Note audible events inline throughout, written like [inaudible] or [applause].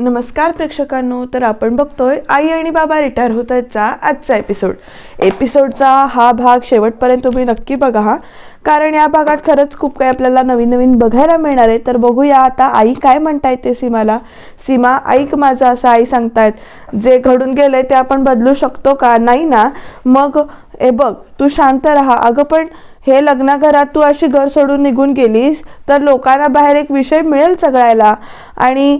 नमस्कार प्रेक्षकांनो तर आपण बघतोय आई आणि बाबा रिटायर होत आहेतचा आजचा एपिसोड एपिसोडचा हा भाग शेवटपर्यंत तुम्ही नक्की बघा हा. कारण या भागात खरंच खूप काही आपल्याला नवीन नवीन बघायला मिळणार आहे. तर बघूया आता आई काय म्हणतायत ते सीमाला. सीमा ऐक माझं असं आई सांगतायत जे घडून गेलंय ते आपण बदलू शकतो का? नाही ना. मग ए बघ तू शांत राहा. अगं पण हे लग्नाघरात तू अशी घर सोडून निघून गेलीस तर लोकांना बाहेर एक विषय मिळेल सगळ्याला. आणि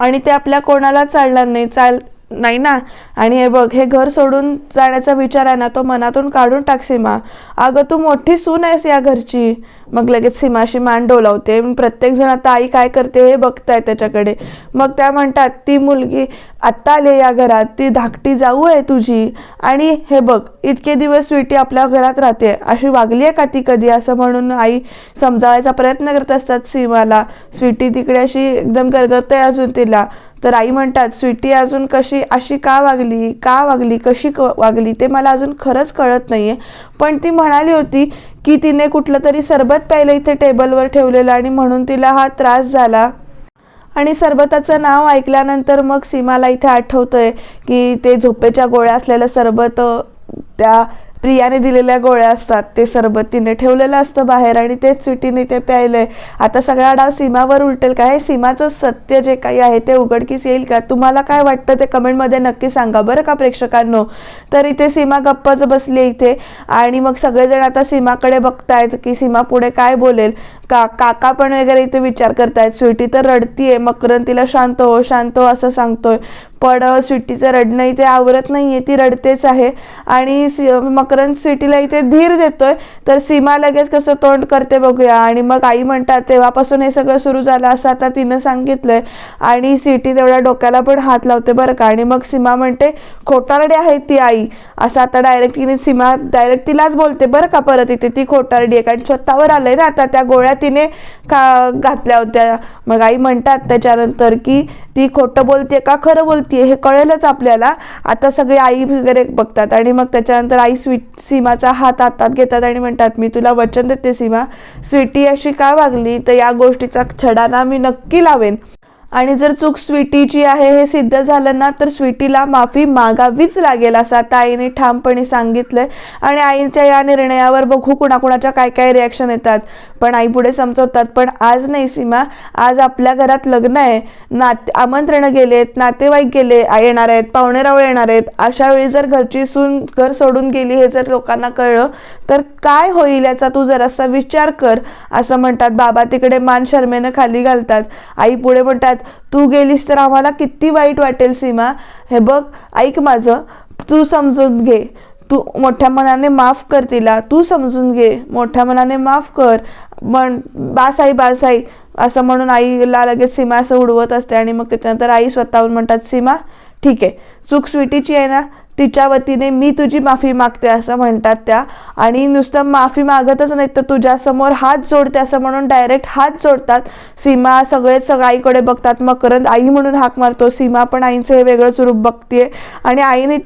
आणि ते आपल्या कोणाला चालणार नाही. चाल नाही ना? आणि हे बघ हे घर सोडून जाण्याचा विचार आहे ना तो मनातून काढून टाक सीमा. अगं तू मोठी सून आहेस या घरची. मग लगेच सीमाशी मान डोलावते. प्रत्येकजण आता आई काय करते हे बघताय त्याच्याकडे. मग त्या म्हणतात ती मुलगी आत्ता आली या घरात. ती धाकटी जाऊ आहे तुझी. आणि हे बघ इतके दिवस स्वीटी आपल्या घरात राहते. अशी वागली आहे का ती कधी? असं म्हणून आई समजावायचा प्रयत्न करत असतात सीमाला. स्वीटी तिकडे अशी एकदम गरगरते अजून तिला. तर आई म्हणतात स्वीटी अजून कशी अशी का वागली का वागली कशी क वागली ते मला अजून खरंच कळत नाही आहे पण ती म्हणाली होती की तिने कुठलं तरी सरबत प्यायलं इथे टेबलवर ठेवलेलं आणि म्हणून तिला हा त्रास झाला. आणि सरबताचं नाव ऐकल्यानंतर मग सीमाला इथे आठवतं आहे की ते झोपेच्या गोळ्या असलेलं सरबत त्या प्रियाने दिलेल्या गोळ्या असतात. ते सरबत तिने ठेवलेलं असतं बाहेर आणि तेच स्वीटीने ते प्यायलंय. आता सगळा डाव सीमावर उलटेल का? हे सीमाचं सत्य जे काही आहे ते उघडकीस येईल का? तुम्हाला काय वाटतं ते कमेंटमध्ये नक्की सांगा बरं का प्रेक्षकांनो? तर इथे सीमा गप्पच बसली इथे. आणि मग सगळेजण आता सीमाकडे बघतायत की सीमा पुढे काय बोलेल. का काका पण वगैरे इथे विचार करतायत. स्वीटी तर रडतीये. मकरन तिला शांत हो शांत हो असं सांगतोय. पण स्वीटीचं रडणं इथे आवरत नाही आहे ती रडतेच आहे. आणि सि मकरंद स्वीटीला इथे धीर देतोय. तर सीमा लगेच कसं तोंड करते बघूया. आणि मग आई म्हणतात तेव्हापासून हे सगळं सुरू झालं असं आता तिनं सांगितलंय. आणि स्वीटी तेवढ्या डोक्याला पण हात लावते बरं का. आणि मग सीमा म्हणते खोटारडी आहे ती आई. असं आता डायरेक्ट तिने सीमा डायरेक्ट तिलाच बोलते बरं का परत इथे ती खोटारडी आहे. कारण स्वतःवर आलंय ना आता त्या गोळ्या तिने का घातल्या होत्या. मग आई म्हणतात त्याच्यानंतर की ती खोटं बोलते का? खरं बोलते हे कळेलच आपल्याला. आता सगळे आई वगैरे बघतात आणि मग त्याच्यानंतर आई स्वीट सीमाचा हात हातात घेतात आणि म्हणतात मी तुला वचन देते सीमा. स्वीटी अशी का वागली? तर या गोष्टीचा छडाना मी नक्की लावेन. आणि जर चूक स्वीटीची आहे हे सिद्ध झालं ना तर स्वीटीला माफी मागावीच लागेल असं आता आईने ठामपणे सांगितलंय. आणि आईच्या या निर्णयावर बघू कुणाकुणाच्या काय काय रिॲक्शन येतात. पण आई पुढे समजवतात पण आज नाही सीमा आज आपल्या घरात लग्न आहे. नाते आमंत्रणं गेलेत नातेवाईक गेले येणार आहेत पाहुणेरावळ येणार आहेत. अशा वेळी जर घरची सून घर सोडून गेली हे जर लोकांना कळलं तर काय होईल याचा तू जरासा विचार कर. असं म्हणतात. बाबा तिकडे मान शर्मेनं खाली घालतात. आई पुढे म्हणतात तू गेलीस तर आम्हाला किती वाईट वाटेल सीमा. हे बघ ऐक माझं. तू समजून घे. तू मोठ्या मनाने माफ कर तिला. तू समजून घे. मोठ्या मनाने माफ कर. म्हण बासाई बासाई असं म्हणून आईला लगेच सीमा असं उडवत असते आणि मग त्याच्यानंतर आई स्वतःहून म्हणतात सीमा ठीक आहे. चूक स्वीटीची आहे ना तिच्या वतीने मी तुझी माफी मागते असं म्हणतात त्या. आणि नुसतं माफी मागतच नाही तर तुझ्यासमोर हात जोडते असं म्हणून डायरेक्ट हात जोडतात. सीमा सगळेच सगळं आईकडे बघतात. मकरंद आई म्हणून हाक मारतो. सीमा पण आईचं हे वेगळं स्वरूप बघते आणि आईने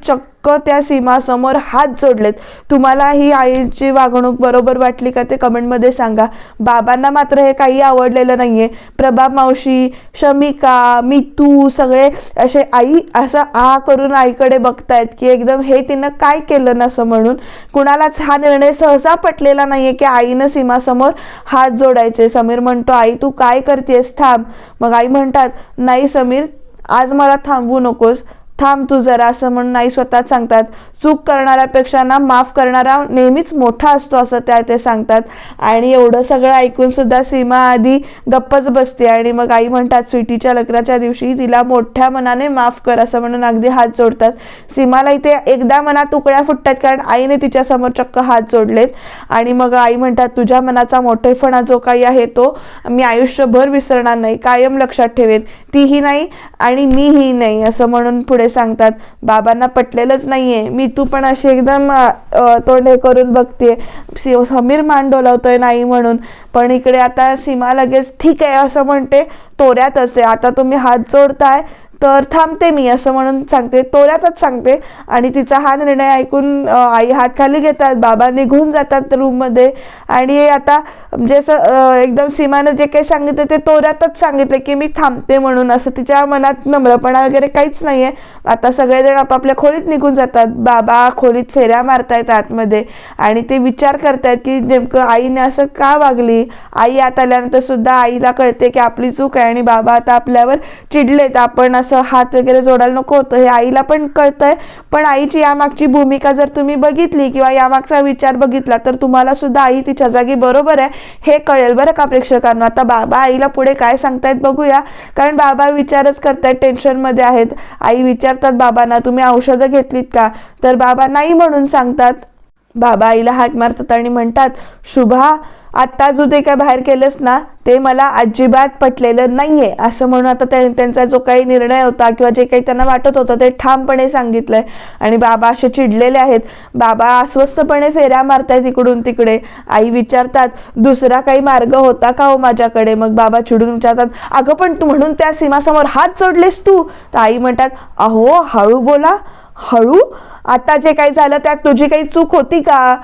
चक्क त्या सीमासमोर हात जोडलेत. तुम्हाला ही आईची वागणूक बरोबर वाटली का ते कमेंटमध्ये सांगा. बाबांना मात्र हे काही आवडलेलं नाहीये. प्रभा मावशी शमिका मितू सगळे असे आई असं आ करून आईकडे बघतायत की एकदम हे तिनं काय केलं नसं म्हणून. कुणालाच हा निर्णय सहसा पटलेला नाहीये की आईनं सीमासमोर हात जोडायचे. समीर म्हणतो आई तू काय करतेस? थांब. मग आई म्हणतात नाही समीर आज मला थांबवू नकोस. थांब तू जरा असं म्हणून आई स्वतःच सांगतात चूक करणाऱ्यापेक्षा ना माफ करणारा नेहमीच मोठा असतो असं त्या ते सांगतात. आणि एवढं सगळं ऐकून सुद्धा सीमा आधी गप्पच बसते आणि मग आई म्हणतात स्वीटीच्या लग्नाच्या दिवशी तिला मोठ्या मनाने माफ कर असं म्हणून अगदी हात जोडतात. सीमाला इथे एकदा मनात तुकड्या फुटतात कारण आईने तिच्यासमोर चक्क हात जोडलेत. आणि मग आई म्हणतात तुझ्या मनाचा मोठेपणा जो काही आहे तो मी आयुष्यभर विसरणार नाही कायम लक्षात ठेवेन. तीही नाही आणि मीही नाही असं म्हणून पुढे सांगतात बाबांना पटलेलंच नाहीये. मी तू पण अशी एकदम तोंड हे करून बघते समीर मान डोलावतोय नाही म्हणून. पण इकडे आता सीमा लगेच ठीक आहे असं म्हणते. तोऱ्यात असते आता तुम्ही हात जोडताय. तर थांबते मी असं म्हणून सांगते तोऱ्यातच सांगते. आणि तिचा हा निर्णय ऐकून आई हात खाली घेतात बाबा निघून जातात रूममध्ये. आणि आता म्हणजे असं एकदम सीमानं जे काही सांगितलं ते तोऱ्यातच सांगितलं की मी थांबते म्हणून. असं तिच्या मनात नम्रपणा वगैरे काहीच नाही आहे आता सगळेजण आपापल्या खोलीत निघून जातात. बाबा खोलीत फेऱ्या मारतायत आतमध्ये. आणि ते विचार करतायत की नेमकं आईने असं का वागली? आई आत आल्यानंतर सुद्धा आईला कळते की आपली चूक आहे आणि बाबा आता आपल्यावर चिडलेत. आपण असं हात वगैरे जोडायला नको होतं. हे आईला पण कळतंय. पण आईची यामागची भूमिका जर तुम्ही बघितली किंवा यामागचा विचार बघितला तर तुम्हाला सुद्धा आई तिच्या जागी बरोबर आहे. हे कळेल बरं का प्रेक्षकांना. आता बाबा आईला पुढे काय सांगतायत बघूया. कारण बाबा विचारच करतायत टेन्शनमध्ये आहेत. आई विचारतात बाबांना तुम्ही औषधं घेतलीत का? तर बाबा नाही म्हणून सांगतात. बाबा आईला हाक मारतात आणि म्हणतात शुभा आत्ता जो ते काय बाहेर केलंस ना ते मला अजिबात पटलेलं नाहीये. असं म्हणून आता त्या- त्यांचा जो काही निर्णय होता किंवा जे काही त्यांना वाटत होतं ते ठामपणे सांगितलंय. आणि बाबा असे चिडलेले आहेत. बाबा अस्वस्थपणे फेऱ्या मारतायत इकडून तिकडे. आई विचारतात दुसरा काही मार्ग होता का हो माझ्याकडे? मग बाबा चिडून विचारतात अगं पण तू म्हणून त्या सीमासमोर हात जोडलेस तू. तर आई म्हणतात अहो हळू बोला. हळू? आता जे काही झालं त्यात तुझी काही चूक होती का?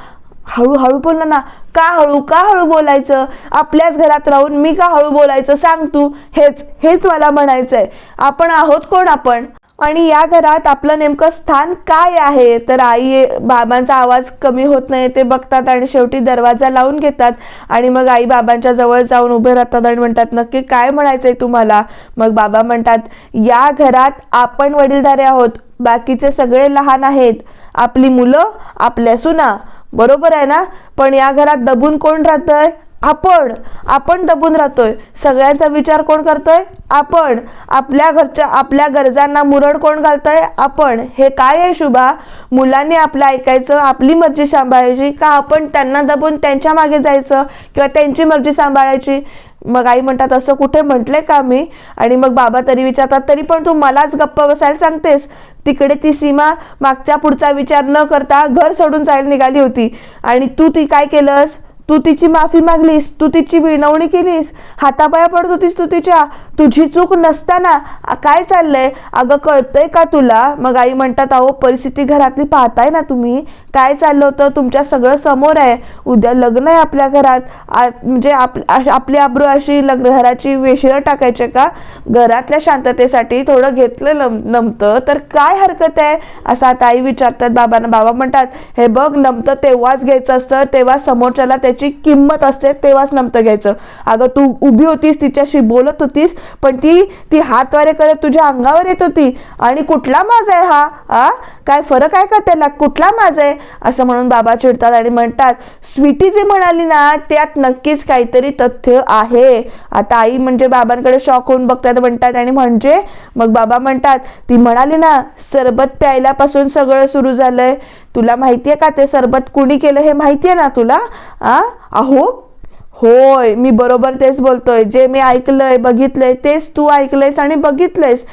हळूहळू हळू बोलला ना का हळू का हळू बोलायचं? आपल्याच घरात राहून मी का हळू बोलायचं? सांग तू. हेच हेच मला म्हणायचंय. आपण आहोत कोण आपण? आणि या घरात आपलं नेमकं स्थान काय आहे? तर आई बाबांचा आवाज कमी होत नाही ते बघतात आणि शेवटी दरवाजा लावून घेतात. आणि मग आई बाबांच्या जवळ जाऊन उभे राहतात आणि म्हणतात नक्की काय म्हणायचंय तुम्हाला? मग बाबा म्हणतात या घरात आपण वडीलधारे आहोत. बाकीचे सगळे लहान आहेत. आपली मुलं आपल्या सुना. बरोबर आहे ना? पण या घरात दबून कोण राहतंय? आपण. आपण दबून राहतोय. सगळ्यांचा विचार कोण करतोय? आपण. आपल्या घरच्या आपल्या गरजांना मुरड कोण घालतोय? आपण. हे काय आहे शुभा? मुलांनी आपलं ऐकायचं आपली मर्जी सांभाळायची का आपण त्यांना दबून त्यांच्या मागे जायचं किंवा त्यांची मर्जी सांभाळायची? मग आई म्हणतात असं कुठे म्हटलंय का मी? आणि मग बाबा तरी विचारतात तरी पण तू मलाच गप्प बसायला सांगतेस? तिकडे ती सीमा मागच्या पुढचा विचार न करता घर सोडून जायला निघाली होती. आणि तू ती काय केलंस? तू तिची माफी मागलीस तू तिची विनवणी केलीस हातापाया पडत होतीस तू तिच्या. तुझी चूक नसताना काय चाललंय? अगं कळतंय का तुला? मग आई म्हणतात अहो परिस्थिती घरातली पाहताय ना तुम्ही? काय चाललं होतं? तुमच्या सगळं समोर आहे. उद्या लग्न आहे आपल्या घरात. म्हणजे आप आपली आब्रू अशी लग्न घराची वेशीर टाकायचे का? घरातल्या शांततेसाठी थोडं घेतलं नम नमतं. तर काय हरकत आहे? असं आता आई विचारतात बाबांना. बाबा म्हणतात हे बघ नमतं तेव्हाच घ्यायचं असतं तेव्हा समोरच्याला त्याची किंमत असते तेव्हाच नमतं घ्यायचं. अगं तू उभी होतीस तिच्याशी बोलत होतीस पण ती ती हातवारे करत तुझ्या अंगावर येत होती. आणि कुठला माझा आहे हा? आ? काय फरक आहे का त्याला? कुठला माझा आहे? असं म्हणून बाबा चिडतात आणि म्हणतात स्वीटी जे म्हणाली ना त्यात नक्कीच काहीतरी तथ्य आहे. आता आई म्हणजे बाबांकडे शॉक होऊन बघतात म्हणतात आणि म्हणजे मग बाबा म्हणतात ती म्हणाली ना सरबत प्यायल्यापासून सगळं सुरू झालंय. तुला माहितीये का ते सरबत कुणी केलं हे माहितीये ना तुला? आ? अहो होय मी बरोबर तेच बोलतोय. जे मी ऐकलंय बघितलंय तेच तू ऐकलंयस आणि बघितलंयस.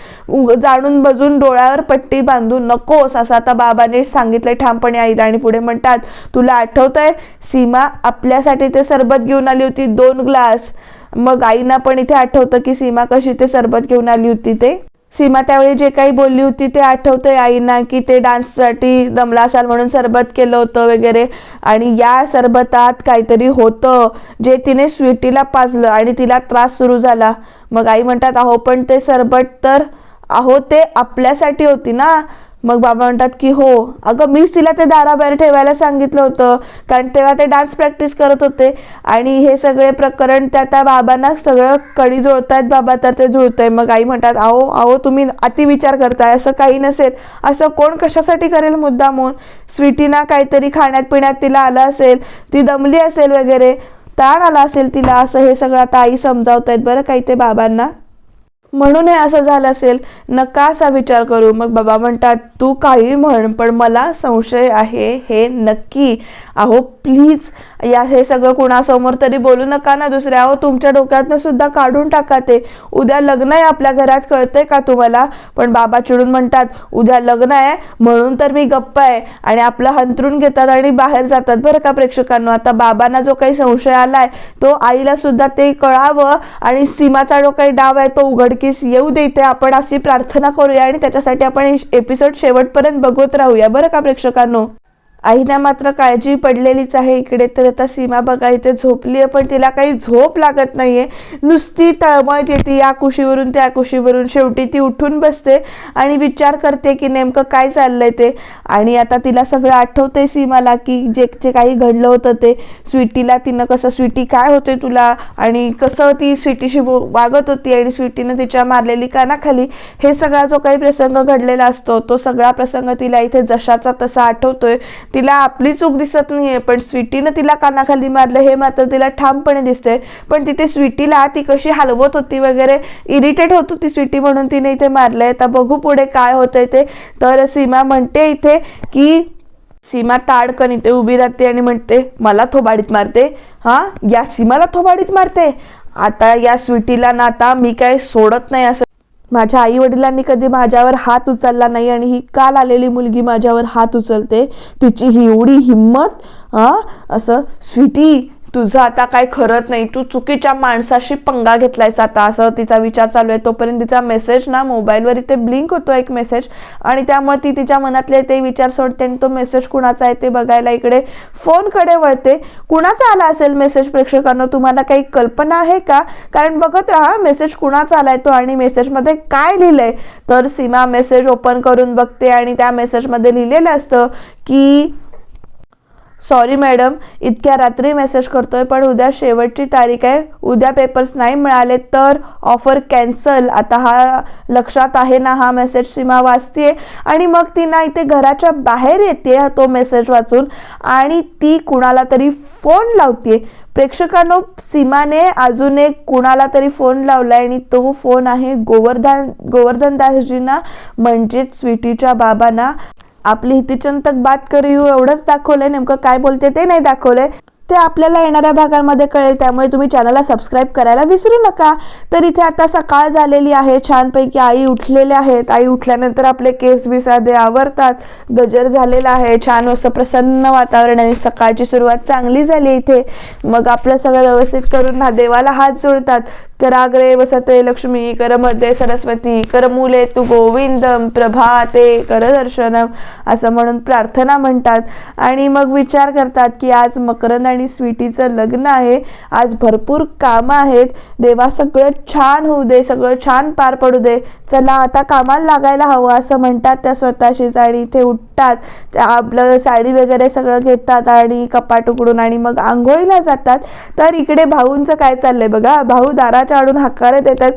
जाणून बजून डोळ्यावर पट्टी बांधू नकोस असं आता बाबाने सांगितलंय ठामपणे आईला आणि पुढे म्हणतात. तुला आठवतंय सीमा आपल्यासाठी ते सरबत घेऊन आली होती दोन ग्लास. मग आईना पण इथे आठवतं की सीमा कशी ते सरबत घेऊन आली होती ते? सीमा त्यावेळी जे काही बोलली होती ते आठवतंय आईना की ते डान्ससाठी दमला असाल म्हणून सरबत केलं होतं वगैरे. आणि या सरबतात काहीतरी होतं जे तिने स्वीटीला पाजलं आणि तिला त्रास सुरू झाला. मग आई म्हणतात अहो पण ते सरबत तर अहो ते आपल्यासाठी होती ना. मग बाबा म्हणतात की हो. अगं मीच तिला ते दाराबाहेर ठेवायला सांगितलं होतं कारण तेव्हा ते डान्स प्रॅक्टिस करत होते. आणि हे सगळे प्रकरण त्या त्या बाबांना सगळं कडी जुळतायत बाबा तर ते जुळतंय. मग आई म्हणतात अहो अहो तुम्ही अति विचार करताय. असं काही नसेल. असं कोण कशासाठी करेल मुद्दा म्हणून स्वीटीना काहीतरी खाण्यात पिण्यात तिला आलं असेल ती दमली असेल वगैरे. ताण आला असेल तिला. असं हे सगळं आता आई समजावत आहेत बरं काही ते बाबांना. म्हणून हे असं झालं असेल नका असा विचार करू. मग बाबा म्हणतात तू काही म्हण पण मला संशय आहे हे नक्की. अहो प्लीज या हे सगळं कुणासमोर तरी बोलू नका ना दुसऱ्या. अहो तुमच्या डोक्यातनं सुद्धा काढून टाका ते. उद्या लग्न आहे आपल्या घरात कळतंय का तुम्हाला? पण बाबा चिडून म्हणतात उद्या लग्न आहे म्हणून तर मी गप्प आहे. आणि आपलं हंतरून घेतात आणि बाहेर जातात बरं का प्रेक्षकांना. आता बाबांना जो काही संशय आलाय तो आईला सुद्धा ते कळावं. आणि सीमाचा जो काही डाव आहे तो उघड नक्कीच येऊ देते आपण अशी प्रार्थना करूया आणि त्याच्यासाठी आपण एपिसोड शेवटपर्यंत बघत राहूया. बरं का प्रेक्षकांनो? आईना मात्र काळजी पडलेलीच आहे इकडे तर आता सीमा बघा इथे झोपली आहे पण तिला काही झोप लागत नाहीये. नुसती तळमळत येते या कुशीवरून त्या कुशीवरून. शेवटी ती उठून बसते आणि विचार करते की नेमकं काय चाललंय ते. आणि आता तिला सगळं आठवतंय सीमाला की जे जे काही घडलं होतं ते. स्वीटीला तिनं कसं स्वीटी काय होते तुला? आणि कसं ती स्वीटीशी वागत होती? आणि स्वीटीनं तिच्या मारलेली कानाखाली हे सगळा जो काही प्रसंग घडलेला असतो तो सगळा प्रसंग तिला इथे जशाचा तसा आठवतोय. तिला आपली चूक दिसत नाहीये पण स्वीटीनं तिला कानाखाली मारलं हे मात्र तिला ठामपणे दिसतंय. पण तिथे स्वीटीला ती कशी हलवत होती वगैरे इरिटेट होत होती स्वीटी म्हणून तिने इथे मारलंय. आता बघू पुढे काय होतंय ते. तर सीमा म्हणते इथे की सीमा ताडकन इथे उभी राहते आणि म्हणते मला थोबाडीत मारते. हा या सीमाला थोबाडीत मारते. आता या स्वीटीला ना आता मी काय सोडत नाही असं माझ्या आई वडिलांनी कधी माझ्यावर हात उचलला नाही आणि ही काल आलेली मुलगी माझ्यावर हात उचलते. तिची ही एवढी हिंमत असं स्वीटी तुझं आता काय खरंच नाही. तू चुकीच्या माणसाशी पंगा घेतलायस आता. असं तिचा विचार चालू आहे. तोपर्यंत तिचा मेसेज ना मोबाईलवर इथे ब्लिंक होतो एक मेसेज आणि त्यामुळे ती तिच्या मनातले ते विचार सोडते आणि तो मेसेज कुणाचा आहे ते बघायला इकडे फोनकडे वळते. कुणाचा आला असेल मेसेज प्रेक्षकांना? तुम्हाला काही कल्पना आहे का? कारण बघत राहा मेसेज कुणाचा आलाय तो आणि मेसेजमध्ये काय लिहिलंय. तर सीमा मेसेज ओपन करून बघते आणि त्या मेसेजमध्ये लिहिलेलं असतं की सॉरी मॅडम इतक्या रात्री मेसेज करतोय पण उद्या शेवटची तारीख आहे. उद्या पेपर्स नाही मिळाले तर ऑफर कॅन्सल आता हा लक्षात आहे ना हा मेसेज सीमा वाचते आणि मग ती ना इथे घराच्या बाहेर येते तो मेसेज वाचून. आणि ती कुणाला तरी फोन लावते प्रेक्षकांनो सीमाने अजून एक कुणाला तरी फोन लावलाय आणि तो फोन आहे गोवर्धन गोवर्धन दासजींना म्हणजेच स्वीटीच्या बाबांना. आपली हितीचंतक बात करू हो एवढंच दाखवलंय नेमकं काय बोलते ते नाही दाखवलंय. ते आपल्याला येणाऱ्या भागांमध्ये कळेल त्यामुळे तुम्ही चॅनलला सबस्क्राईब करायला विसरू नका. तर इथे आता सकाळ झालेली आहे छानपैकी आई उठलेल्या आहेत. आई उठल्यानंतर आपले केस बिसादे आवरतात. गजर झालेला आहे छान असं प्रसन्न वातावरण आणि सकाळची सुरुवात चांगली झाली इथे. मग आपलं सगळं व्यवस्थित करून ना देवाला हात जोडतात. कराग्रे वसते लक्ष्मी करमध्ये सरस्वती करमुले तू गोविंदम प्रभाते करदर्शनम असं म्हणून प्रार्थना म्हणतात. आणि मग विचार करतात की आज मकरंद आणि स्वीटीचं लग्न आहे. आज भरपूर कामं आहेत. देवा सगळं छान होऊ दे सगळं छान पार पडू दे. चला आता कामाला लागायला हवं असं म्हणतात त्या स्वतःशीच आणि इथे उठतात. त्या आपलं साडी वगैरे सगळं घेतात आणि कपाट उघडून आणि मग आंघोळीला जातात. तर इकडे भाऊंचं काय चाललंय बघा? भाऊ दारात आडून हकारे देतात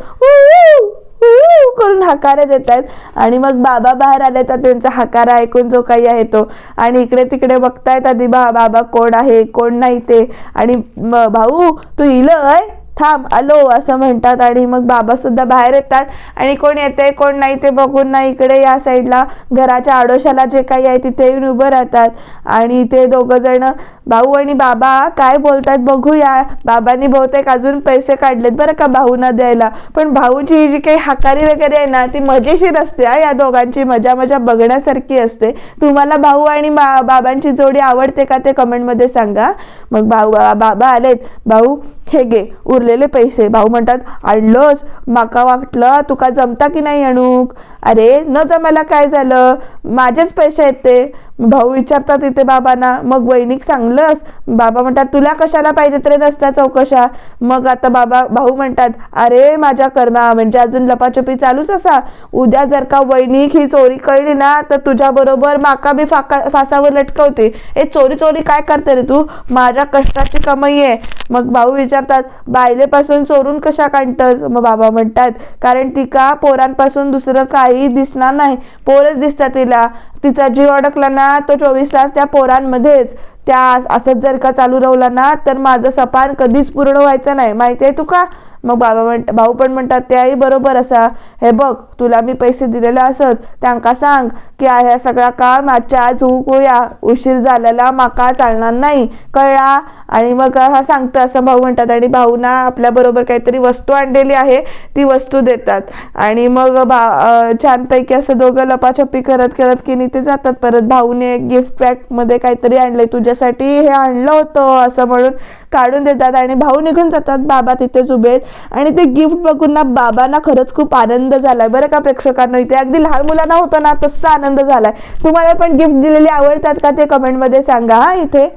करून हकारे देतात आणि मग बाबा बाहेर आले तर त्यांचा हकारा ऐकून जो काही आहे तो. आणि इकडे तिकडे बघतायत आधी बा बाबा कोण आहे कोण नाही ते. आणि भाऊ तू इलय थांब आलो असं म्हणतात. आणि मग बाबा सुद्धा बाहेर येतात. आणि कोण येते कोण नाही ते बघून ना इकडे या साईडला घराच्या आडोशाला जे काही आहे तिथे येऊन उभं राहतात. आणि ते दोघं जण भाऊ आणि बाबा काय बोलतात बघूया. बाबांनी बहुतेक अजून पैसे काढलेत बरं का भाऊना द्यायला. पण भाऊंची ही जी काही हाकारी वगैरे आहे ना ती मजेशीर असते हा या दोघांची मजा मजा बघण्यासारखी असते. तुम्हाला भाऊ आणि बा बाबांची जोडी आवडते का ते कमेंटमध्ये सांगा. मग भाऊ बाबा आलेत. भाऊ हे गे उरलेले पैसे. भाऊ म्हणतात आणलोस. माका वाटलं तुका जमता की नाही अणूक? अरे न जमायला काय झालं? माझेच पैसे आहेत ते. भाऊ विचारतात इथे बाबांना मग वैनिक सांगलंस? बाबा म्हणतात तुला कशाला पाहिजे तरी नसत्या चौकशा. मग आता बाबा भाऊ म्हणतात अरे माझ्या कर्मा म्हणजे अजून लपाछपी चालूच असा. उद्या जर का वैनिक ही चोरी कळली ना तर तुझ्या बरोबर माका बी फाका फासावर लटकवते. ए चोरी चोरी काय करते रे तू? माझ्या कष्टाची कमाई आहे. मग भाऊ विचारतात बायलेपासून चोरून कशा काढतस? मग बाबा म्हणतात कारण ती का पोरांपासून दुसरं काही दिसणार नाही. पोरच दिसतात तिला. तिचा जीव अडकला ना तो चोवीस तास त्या पोरांमध्येच. त्या असंच जर का चालू राहिला ना तर माझं सपान कधीच पूर्ण व्हायचं नाही. माहिती आहे तुका मग बाबा म्हण भाऊ पण म्हणतात ते आई बरोबर असा. हे बघ तुला मी पैसे दिलेले असत. त्यांका सांग की ह्या सगळा काम आजच्या आज होऊया. उशीर झालेला माका चालणार नाही. कळला? आणि मग हा सांगतं असं भाऊ म्हणतात आणि भाऊना आपल्याबरोबर काहीतरी वस्तू आणलेली आहे. ती वस्तू देतात. आणि मग भा छानपैकी असं दोघं लपाछपी करत करत की ते जातात. परत भाऊने गिफ्ट पॅकमध्ये काहीतरी आणलंय. तुझ्यासाठी हे आणलं होतं असं म्हणून काढून देतात आणि भाऊ निघून जातात बाबा तिथेच उभे आहेत. आणि ते गिफ्ट बघून ना बाबांना खरंच खूप आनंद झालाय. बरं का प्रेक्षकांना इथे अगदी लहान मुलांना होतो ना तसा आनंद झालाय. तुम्हाला पण गिफ्ट दिलेली आवडतात का ते कमेंटमध्ये सांगा हा इथे.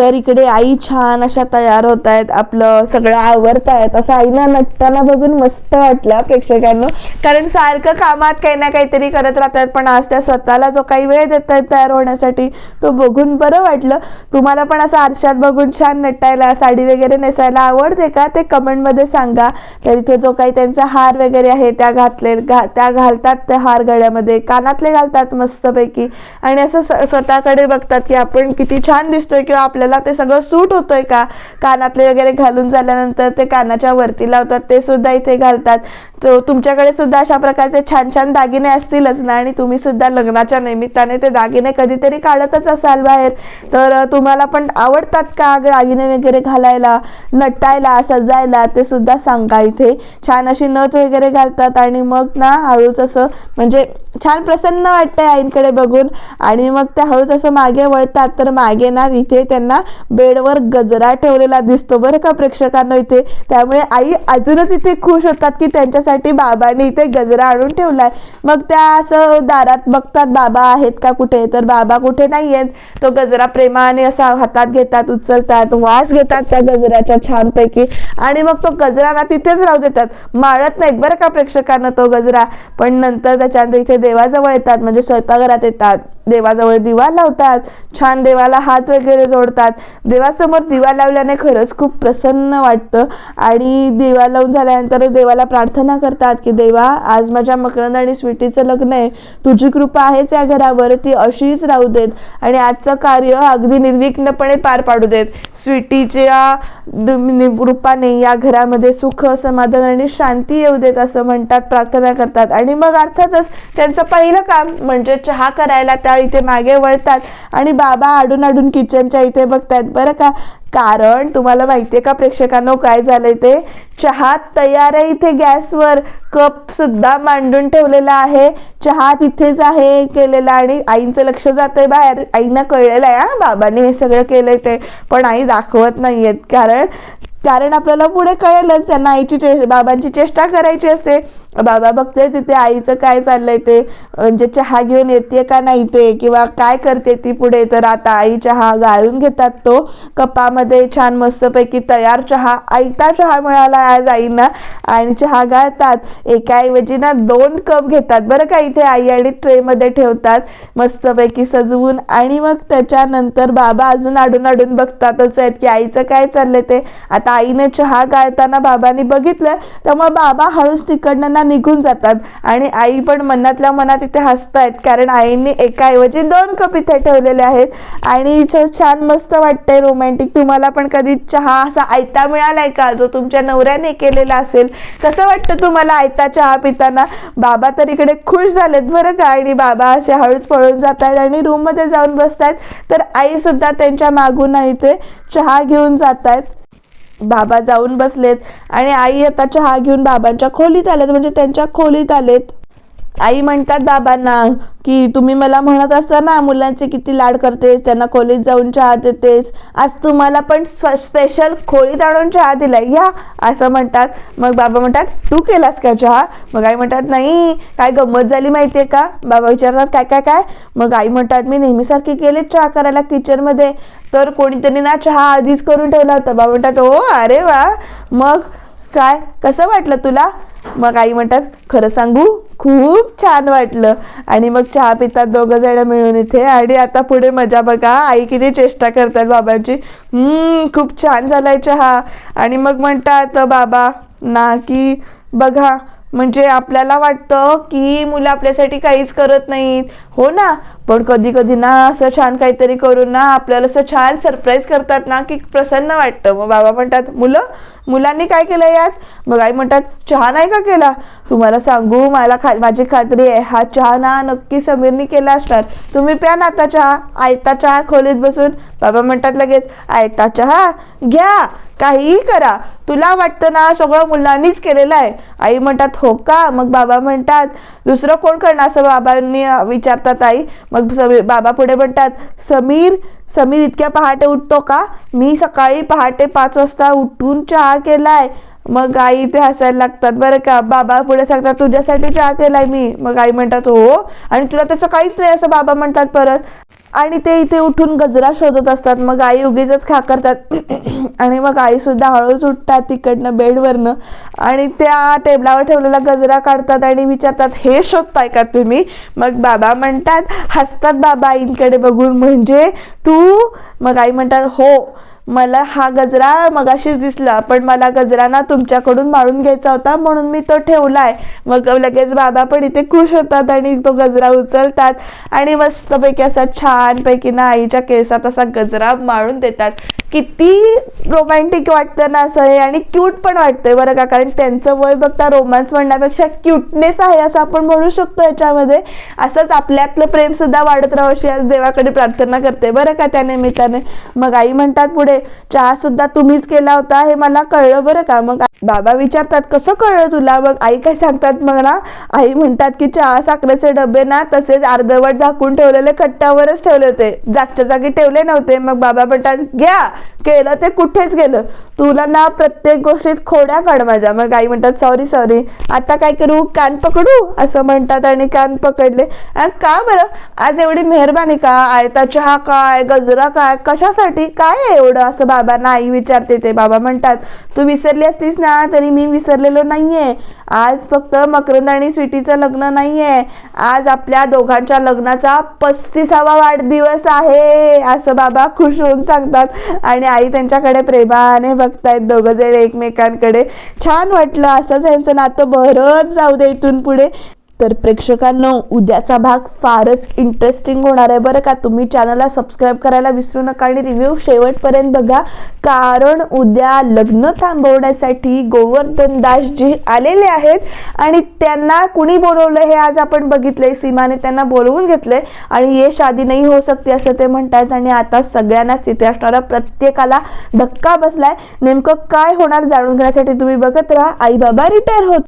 तर इकडे आई छान अशा तयार होत आहेत आपलं सगळं आवरत आहेत. असं आईना नटताना बघून मस्त वाटलं प्रेक्षकांना. कारण सारखं कामात काही ना काहीतरी करत राहतात पण आज त्या स्वतःला जो काही वेळ देत आहेत तयार होण्यासाठी तो बघून बरं वाटलं. तुम्हाला पण असं आरशात बघून छान नटायला साडी वगैरे नेसायला आवडते का? ते कमेंटमध्ये सांगा. तर इथे जो काही त्यांचा हार वगैरे आहे त्या घातले घा त्या घालतात त्या हार गळ्यामध्ये. कानातले घालतात मस्तपैकी. आणि असं स्वतःकडे बघतात की आपण किती छान दिसतोय किंवा आपल्याला ते सगळं सूट होतोय का? कानातले वगैरे घालून झाल्यानंतर ते कानाच्या वरती लावतात ते सुद्धा इथे घालतात. तर तुमच्याकडे सुद्धा अशा प्रकारचे छान छान दागिने असतीलच ना? आणि तुम्ही सुद्धा लग्नाच्या निमित्ताने ते दागिने कधीतरी काढतच असाल बाहेर. तर तुम्हाला पण आवडतात का दागिने वगैरे घालायला? नटायला सजायला ते सुद्धा सांगा इथे. छान अशी नथ वगैरे घालतात आणि मग ना हळूच असं म्हणजे छान प्रसन्न वाटतंय आईंकडे बघून. आणि मग त्या हळूच असं मागे वळतात तर मागे ना इथे त्यांना बेडवर गजरा ठेवलेला दिसतो बरं का प्रेक्षकांना इथे. त्यामुळे आई अजूनच इथे खुश होतात की त्यांच्यासाठी बाबांनी इथे गजरा आणून ठेवलाय. मग त्या असं दारात बघतात बाबा आहेत का कुठे? तर बाबा कुठे नाही आहेत तो गजरा प्रेमाने असा हातात घेतात उचलतात वास घेतात त्या गजऱ्याच्या छानपैकी. आणि मग तो गजरा ना तिथेच राहू देतात. माळत नाहीत बरं का प्रेक्षकांना तो गजरा. पण नंतर त्याच्यानंतर इथे देवाजवळ येतात म्हणजे स्वयंपाकघरात येतात देवाजवळ दिवा लावतात छान देवाला हात वगैरे जोडतात. देवासमोर दिवा लावल्याने खरंच खूप प्रसन्न वाटतं आणि दिवा लावून झाल्यानंतर देवाला प्रार्थना करतात की देवा आज माझ्या मकरंद आणि स्वीटीचं लग्न आहे. तुझी कृपा आहेच या घरावर ती अशीच राहू देत आणि आजचं कार्य अगदी निर्विघ्नपणे पार पाडू देत. स्वीटीच्या रूपाने या घरामध्ये सुख समाधान आणि शांती येऊ देत असं म्हणतात प्रार्थना करतात. आणि मग अर्थातच त्यांचं पहिलं काम म्हणजे चहा करायला त्या इथे मागे वळतात. आणि बाबा आडून आडून किचनच्या इथे बघतात बरं का? कारण तुम्हाला माहिती आहे का प्रेक्षकांनो काय झालंय ते? चहा तयार आहे इथे गॅसवर. कप सुद्धा मांडून ठेवलेला आहे. चहा तिथेच आहे केलेला आणि आईंचं लक्ष जातंय बाहेर. आईना कळलेलं आहे हा बाबांनी हे सगळं केलंय ते. पण आई दाखवत नाहीयेत. कारण कारण आपल्याला पुढे कळेलच. त्यांना आईची चे बाबांची चेष्टा करायची असते. बाबा बघते तिथे आईचं काय चाललंय ते. म्हणजे चहा घेऊन येते का नाही ते? किंवा काय करते ती पुढे? तर आता आई चहा गाळून घेतात तो. कपामध्ये छान मस्तपैकी तयार चहा आयता चहा मिळाला आज आईना. आणि चहा गाळतात. एकाऐवजी ना दोन कप घेतात. बरं का इथे आई आणि ट्रेमध्ये ठेवतात. मस्तपैकी सजवून आणि मग त्याच्यानंतर बाबा अजून आडून आडून बघतातच आहेत की आईचं काय चाललंय ते. आता आईने चहा गाळताना बाबांनी बघितलं. तर मग बाबा हळूच तिकडनं ना निघून जातात. आणि आई पण मनातल्या मनात इथे हसतायत. कारण आईने एकाऐवजी दोन कप इथे ठेवलेले आहेत. आणि इथं छान मस्त वाटतंय रोमॅन्टिक तुम्हाला पण कधी चहा असा आयता मिळालाय का? जो तुमच्या नवऱ्याने केलेला असेल. कसं वाटतं तुम्हाला आयता चहा पिताना? बाबा तर इकडे खुश झालेत बरं का? आणि बाबा असे हळूच पळून जात आहेत आणि रूममध्ये जाऊन बसतायत. तर आई सुद्धा त्यांच्या मागून इथे चहा घेऊन जात आहेत बाबा जाऊन बसलेत आणि आई आता चहा घेऊन बाबांच्या खोलीत आलेत म्हणजे त्यांच्या खोलीत आलेत. आई म्हणतात बाबांना की तुम्ही मला म्हणत असताना मुलांचे किती लाड करतेस त्यांना खोलीत जाऊन चहा देतेस. आज तुम्हाला पण स्पेशल खोलीत आणून चहा दिलाय. या असं म्हणतात. मग बाबा म्हणतात तू केलास का चहा? मग आई म्हणतात नाही. काय गंमत झाली माहितीये का? बाबा विचारतात काय काय काय? मग आई म्हणतात मी नेहमीसारखी केले चहा करायला किचनमध्ये तर कोणीतरी ना चहा आधीच करून ठेवला होता. बाबा म्हणतात हो अरे वा. मग काय? कसं वाटलं तुला? मग आई म्हणतात खरं सांगू खूप छान वाटलं. आणि मग चहा पितात दोघं जण मिळून इथे. आणि आता पुढे मजा बघा आई किती चेष्टा करतात बाबांची. "हम्म, खूप छान झालाय चहा. आणि मग म्हणतात बाबा ना की बघा म्हणजे आपल्याला वाटतं की मुलं आपल्यासाठी काहीच करत नाहीत. हो ना पण कधी कधी ना असं छान काहीतरी करून ना आपल्याला असं छान सरप्राईज करतात ना की प्रसन्न वाटतं. मग बाबा म्हणतात मुलं मुलांनी काय केलं यात? मग आई म्हणतात चहा नाही का केला? तुम्हाला सांगू मला खा माझी खात्री आहे हा चहा ना नक्की समीरनी केला असणार. तुम्ही प्या ना आता चहा. आयता चहा खोलीत बसून. बाबा म्हणतात लगेच आयता चहा? घ्या. काहीही करा. तुला वाटतं ना सगळं मुलांनीच केलेलं आहे. आई म्हणतात हो का? मग बाबा म्हणतात दुसरं कोण करणार? असं बाबांनी विचारतात आई. मग समीर बाबा पुढे म्हणतात समीर समीर इतक्या पहाटे उठतो का? मी सकाळी पहाटे पाच वाजता उठून चहा केला आहे मग आई ते हसायला लागतात. बरं का? बाबा पुढे सांगतात तुझ्यासाठी चहा केलाय मी. मग आई म्हणतात हो. आणि तुला त्याचं काहीच नाही असं बाबा म्हणतात परत. आणि ते इथे उठून गजरा शोधत असतात. मग आई उगीच खा करतात. [clears throat] आणि मग आई सुद्धा हळूच उठतात तिकडनं बेडवरनं. आणि त्या टेबलावर ठेवलेला गजरा काढतात आणि विचारतात हे शोधताय का तुम्ही? मग बाबा म्हणतात हसतात बाबा आईंकडे बघून. म्हणजे तू? मग आई म्हणतात हो. मला हा गजरा मगाशीच दिसला पण मला गजरा ना तुमच्याकडून माळून घ्यायचा होता म्हणून मी तो ठेवलाय. मग लगेच बाबा पण इथे खुश होतात आणि तो गजरा उचलतात आणि मस्तपैकी असा छानपैकी ना आईच्या केसात असा गजरा माळून देतात. किती रोमॅन्टिक वाटतं ना असं हे आणि क्यूट पण वाटतंय बरं का? कारण त्यांचं वय बघता रोमांस म्हणण्यापेक्षा क्यूटनेस आहे असं आपण म्हणू शकतो याच्यामध्ये. असंच आपल्यातलं प्रेमसुद्धा वाढत राहावं अशी आज देवाकडे प्रार्थना करते बरं का त्या निमित्ताने. मग आई म्हणतात पुढे चहा सुद्धा तुम्हीच केला होता हे मला कळलं बरं का? मग बाबा विचारतात कसं कळलं तुला? मग आई काय सांगतात मग ना आई म्हणतात की चहा साखरेचे डबे ना तसेच अर्धवट झाकून ठेवलेले कट्ट्यावरच ठेवले होते. जागच्या जागी ठेवले नव्हते. मग बाबा म्हणतात घ्या केलं ते कुठेच गेलं. तुला ना प्रत्येक गोष्टीत खोड्या काढ माझ्या. मग आई म्हणतात सॉरी सॉरी आता काय करू? कान पकडू? असं म्हणतात आणि कान पकडले. का बरं? आज एवढी मेहरबानी का? आयता चहा काय? गजरा काय? कशासाठी? काय आहे एवढं? असं बाबांना आई विचारते ते बाबा म्हणतात तू विसरली असतीस ना तरी मी विसरलेलो नाहीये. आज फक्त मकरंद आणि स्वीटीचं लग्न नाहीये. आज आपल्या दोघांच्या लग्नाचा पस्तीसावा वाढदिवस आहे. असं बाबा खुश होऊन सांगतात. आणि आई त्यांच्याकडे प्रेमाने बघतायत दोघं जण एकमेकांकडे. छान वाटलं असंच यांचं नातं बरंच जाऊ दे इथून पुढे. तर प्रेक्षकांना उद्याचा भाग फारच इंटरेस्टिंग होणार आहे. बरं का? तुम्ही चॅनलला सबस्क्राईब करायला विसरू नका आणि रिव्ह्यू शेवटपर्यंत बघा. कारण उद्या लग्न थांबवण्यासाठी गोवर्धन दासजी आलेले आहेत आणि त्यांना कुणी बोलवलं हे आज आपण बघितलंय. सीमाने त्यांना बोलवून घेतलंय आणि ये शादी नाही हो सकते असं ते म्हणतात आणि आता सगळ्यांनाच तिथे असणारा प्रत्येकाला धक्का बसलाय. नेमकं काय होणार जाणून घेण्यासाठी तुम्ही बघत राहा. आई बाबा रिटायर होत